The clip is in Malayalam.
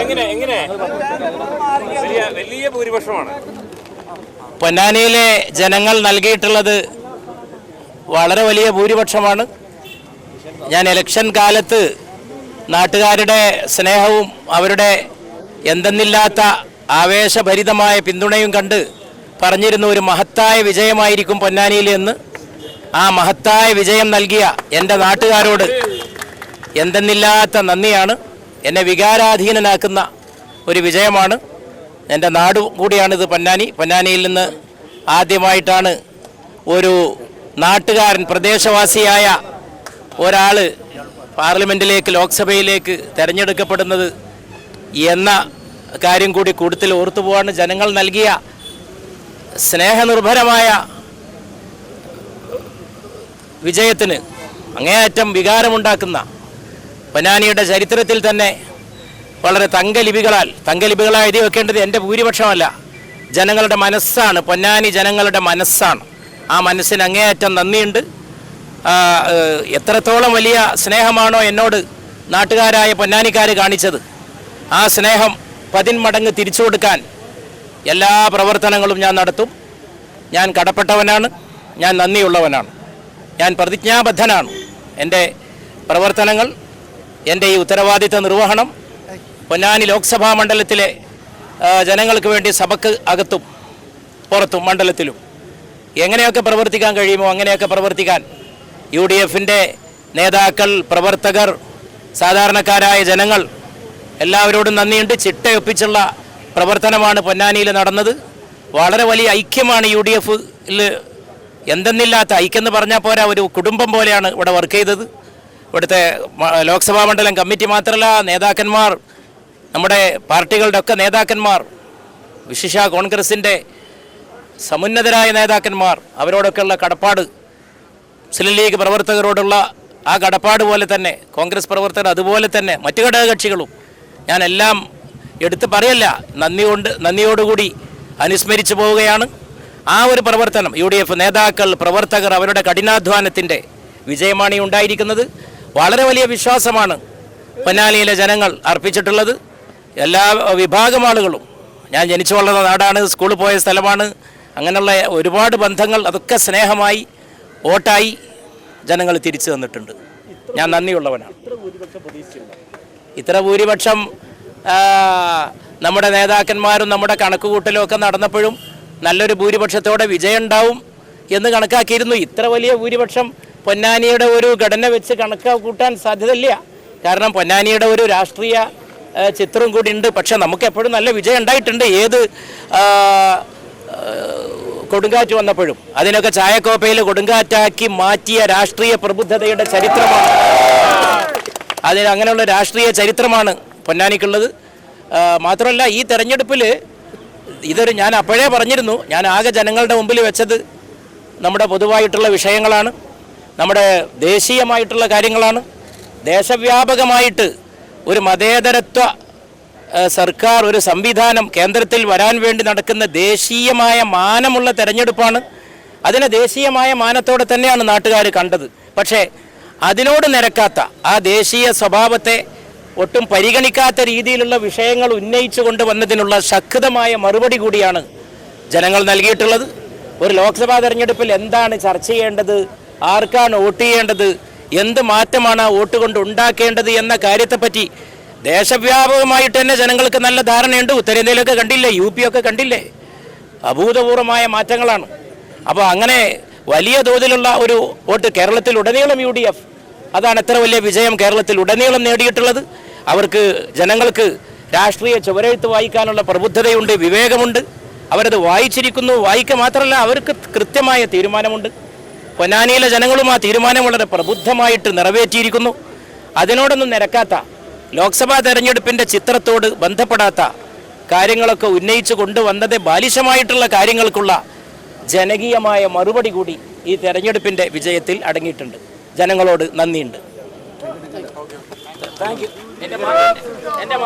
എങ്ങനെ എങ്ങനെ വലിയ വലിയ ഭൂരിപക്ഷമാണ് പൊന്നാനിയിലെ ജനങ്ങൾ നൽകിയിട്ടുള്ളത് വളരെ വലിയ ഭൂരിപക്ഷമാണ്. ഞാൻ ഇലക്ഷൻ കാലത്ത് നാട്ടുകാരുടെ സ്നേഹവും അവരുടെ എന്തെന്നില്ലാത്ത ആവേശഭരിതമായ പിന്തുണയും കണ്ട് പറഞ്ഞിരുന്ന ഒരു മഹത്തായ വിജയമായിരിക്കും പൊന്നാനിയിൽ എന്ന്. ആ മഹത്തായ വിജയം നൽകിയ എന്റെ നാട്ടുകാരോട് എന്തെന്നില്ലാത്ത നന്ദിയാണ്. എന്നെ വികാരാധീനനാക്കുന്ന ഒരു വിജയമാണ്. എന്റെ നാട് കൂടിയാണിത് പൊന്നാനി. പൊന്നാനിയിൽ നിന്ന് ആദ്യമായിട്ടാണ് ഒരു നാട്ടുകാരൻ പ്രദേശവാസിയായ ഒരാൾ പാർലമെന്റിലേക്ക് ലോക്സഭയിലേക്ക് തിരഞ്ഞെടുക്കപ്പെടുന്നത് എന്ന കാര്യം കൂടി കൂടുതൽ ഓർത്തു പോവാണ് ജനങ്ങൾ നൽകിയ സ്നേഹനിർഭരമായ വിജയത്തിന് അങ്ങേയറ്റം വികാരമുണ്ടാക്കുന്ന പൊന്നാനിയുടെ ചരിത്രത്തിൽ തന്നെ വളരെ തങ്കലിപികളാൽ തങ്കലിപികളായി എഴുതി വെക്കേണ്ടത് എന്റെ ഭൂരിപക്ഷമല്ല. ജനങ്ങളുടെ മനസ്സാണ് പൊന്നാനി ജനങ്ങളുടെ മനസ്സാണ്. ആ മനസ്സിന് അങ്ങേയറ്റം നന്ദിയുണ്ട്. എത്രത്തോളം വലിയ സ്നേഹമാണോ എന്നോട് നാട്ടുകാരായ പൊന്നാനിക്കാർ കാണിച്ചത്. ആ സ്നേഹം പതിന്മടങ്ങ് തിരിച്ചു കൊടുക്കാൻ എല്ലാ പ്രവർത്തനങ്ങളും ഞാൻ നടത്തും. ഞാൻ കടപ്പെട്ടവനാണ് ഞാൻ നന്ദിയുള്ളവനാണ്. ഞാൻ പ്രതിജ്ഞാബദ്ധനാണ്. എന്റെ പ്രവർത്തനങ്ങൾ എന്റെ ഈ ഉത്തരവാദിത്ത നിർവഹണം പൊന്നാനി ലോക്സഭാ മണ്ഡലത്തിലെ ജനങ്ങൾക്ക് വേണ്ടി സഭക്ക് അകത്തും പുറത്തും മണ്ഡലത്തിലും. എങ്ങനെയൊക്കെ പ്രവർത്തിക്കാൻ കഴിയുമോ അങ്ങനെയൊക്കെ പ്രവർത്തിക്കാൻ യു ഡി എഫിന്റെ നേതാക്കൾ പ്രവർത്തകർ സാധാരണക്കാരായ ജനങ്ങൾ എല്ലാവരോടും നന്ദിയുണ്ട്. ചിട്ടയൊപ്പിച്ചുള്ള പ്രവർത്തനമാണ് പൊന്നാനിയിൽ നടന്നത്. വളരെ വലിയ ഐക്യമാണ് യു ഡി എഫിൽ എന്തെന്നില്ലാത്ത ഐക്യം എന്ന് പറഞ്ഞാൽ പോരാ ഒരു കുടുംബം പോലെയാണ് ഇവിടെ വർക്ക് ചെയ്തത്. ഇവിടുത്തെ ലോക്സഭാ മണ്ഡലം കമ്മിറ്റി മാത്രമല്ല നേതാക്കന്മാർ നമ്മുടെ പാർട്ടികളുടെ ഒക്കെ നേതാക്കന്മാർ വിശിഷ കോൺഗ്രസിന്റെ സമുന്നതരായ നേതാക്കന്മാർ അവരോടൊക്കെയുള്ള കടപ്പാട് മുസ്ലിം ലീഗ് പ്രവർത്തകരോടുള്ള ആ കടപ്പാട് പോലെ തന്നെ കോൺഗ്രസ് പ്രവർത്തകർ അതുപോലെ തന്നെ മറ്റു ഘടകകക്ഷികളും ഞാൻ എല്ലാം എടുത്ത് പറയല്ല. നന്ദി കൊണ്ട് നന്ദിയോടുകൂടി അനുസ്മരിച്ചു പോവുകയാണ്. ആ ഒരു പ്രവർത്തനം യു ഡി എഫ് നേതാക്കൾ പ്രവർത്തകർ അവരുടെ കഠിനാധ്വാനത്തിന്റെ വിജയമാണ് ഉണ്ടായിരിക്കുന്നത്. വളരെ വലിയ വിശ്വാസമാണ് പൊന്നാനിയിലെ ജനങ്ങൾ അർപ്പിച്ചിട്ടുള്ളത്. എല്ലാ വിഭാഗം ആളുകളും ഞാൻ ജനിച്ചു വളർന്ന നാടാണ് സ്കൂളിൽ പോയ സ്ഥലമാണ് അങ്ങനെയുള്ള ഒരുപാട് ബന്ധങ്ങൾ അതൊക്കെ സ്നേഹമായി വോട്ടായി ജനങ്ങൾ തിരിച്ചു തന്നിട്ടുണ്ട്. ഞാൻ നന്ദിയുള്ളവനാണ്. ഇത്ര ഭൂരിപക്ഷം നമ്മുടെ നേതാക്കന്മാരും നമ്മുടെ കണക്കുകൂട്ടലും നടന്നപ്പോഴും നല്ലൊരു ഭൂരിപക്ഷത്തോടെ വിജയം ഉണ്ടാവും എന്ന് കണക്കാക്കിയിരുന്നു. ഇത്ര വലിയ ഭൂരിപക്ഷം പൊന്നാനിയുടെ ഒരു ഘടന വെച്ച് കണക്ക് കൂട്ടാൻ സാധ്യതയില്ല. കാരണം പൊന്നാനിയുടെ ഒരു രാഷ്ട്രീയ ചിത്രം കൂടി ഉണ്ട്. പക്ഷെ നമുക്ക് എപ്പോഴും നല്ല വിജയം ഉണ്ടായിട്ടുണ്ട്. ഏത് കൊടുങ്കാറ്റ് വന്നപ്പോഴും. അതിനൊക്കെ ചായക്കോപ്പയിൽ കൊടുങ്കാറ്റാക്കി മാറ്റിയ രാഷ്ട്രീയ പ്രബുദ്ധതയുടെ ചരിത്രമാണ് അതിന് അങ്ങനെയുള്ള രാഷ്ട്രീയ ചരിത്രമാണ് പൊന്നാനിക്കുള്ളത്. മാത്രമല്ല ഈ തെരഞ്ഞെടുപ്പിൽ ഇതൊരു ഞാൻ അപ്പോഴേ പറഞ്ഞിരുന്നു ഞാൻ ആകെ ജനങ്ങളുടെ മുമ്പിൽ വെച്ചത് നമ്മുടെ പൊതുവായിട്ടുള്ള വിഷയങ്ങളാണ് നമ്മുടെ ദേശീയമായിട്ടുള്ള കാര്യങ്ങളാണ്. ദേശവ്യാപകമായിട്ട് ഒരു മതേതരത്വ സർക്കാർ ഒരു സംവിധാനം കേന്ദ്രത്തിൽ വരാൻ വേണ്ടി നടക്കുന്ന ദേശീയമായ മാനമുള്ള തെരഞ്ഞെടുപ്പാണ്. അതിനെ ദേശീയമായ മാനത്തോടെ തന്നെയാണ് നാട്ടുകാർ കണ്ടത്. പക്ഷേ അതിനോട് നിരക്കാത്ത ആ ദേശീയ സ്വഭാവത്തെ ഒട്ടും പരിഗണിക്കാത്ത രീതിയിലുള്ള വിഷയങ്ങൾ ഉന്നയിച്ചു കൊണ്ടുവന്നതിനുള്ള ശക്തമായ മറുപടി കൂടിയാണ് ജനങ്ങൾ നൽകിയിട്ടുള്ളത്. ഒരു ലോക്സഭാ തെരഞ്ഞെടുപ്പിൽ എന്താണ് ചർച്ച ചെയ്യേണ്ടത്? ആർക്കാണ് വോട്ട് ചെയ്യേണ്ടത്? എന്ത് മാറ്റമാണ് ആ വോട്ട് കൊണ്ട് ഉണ്ടാക്കേണ്ടത് എന്ന കാര്യത്തെപ്പറ്റി ദേശവ്യാപകമായിട്ട് തന്നെ ജനങ്ങൾക്ക് നല്ല ധാരണയുണ്ട്. ഉത്തരേന്ത്യയിലൊക്കെ കണ്ടില്ലേ? യു പി ഒക്കെ കണ്ടില്ലേ? അഭൂതപൂർവമായ മാറ്റങ്ങളാണ്. അപ്പോൾ അങ്ങനെ വലിയ തോതിലുള്ള ഒരു വോട്ട് കേരളത്തിൽ ഉടനീളം യു ഡി എഫ് അതാണ് എത്ര വലിയ വിജയം കേരളത്തിൽ ഉടനീളം നേടിയിട്ടുള്ളത്. അവർക്ക് ജനങ്ങൾക്ക് രാഷ്ട്രീയ ചുവരെഴുത്ത് വായിക്കാനുള്ള പ്രബുദ്ധതയുണ്ട് വിവേകമുണ്ട്. അവരത് വായിച്ചിരിക്കുന്നു. വായിക്കുക മാത്രമല്ല അവർക്ക് കൃത്യമായ തീരുമാനമുണ്ട്. പൊന്നാനിയിലെ ജനങ്ങളും ആ തീരുമാനം വളരെ പ്രബുദ്ധമായിട്ട് നിറവേറ്റിയിരിക്കുന്നു. അതിനോടൊന്നും നിരക്കാത്ത ലോക്സഭാ തെരഞ്ഞെടുപ്പിന്റെ ചിത്രത്തോട് ബന്ധപ്പെടാത്ത കാര്യങ്ങളൊക്കെ ഉന്നയിച്ചു കൊണ്ടുവന്നത് ബാലിശമായിട്ടുള്ള കാര്യങ്ങൾക്കുള്ള ജനകീയമായ മറുപടി കൂടി ഈ തെരഞ്ഞെടുപ്പിന്റെ വിജയത്തിൽ അടങ്ങിയിട്ടുണ്ട്. ജനങ്ങളോട് നന്ദിയുണ്ട്. എന്റെ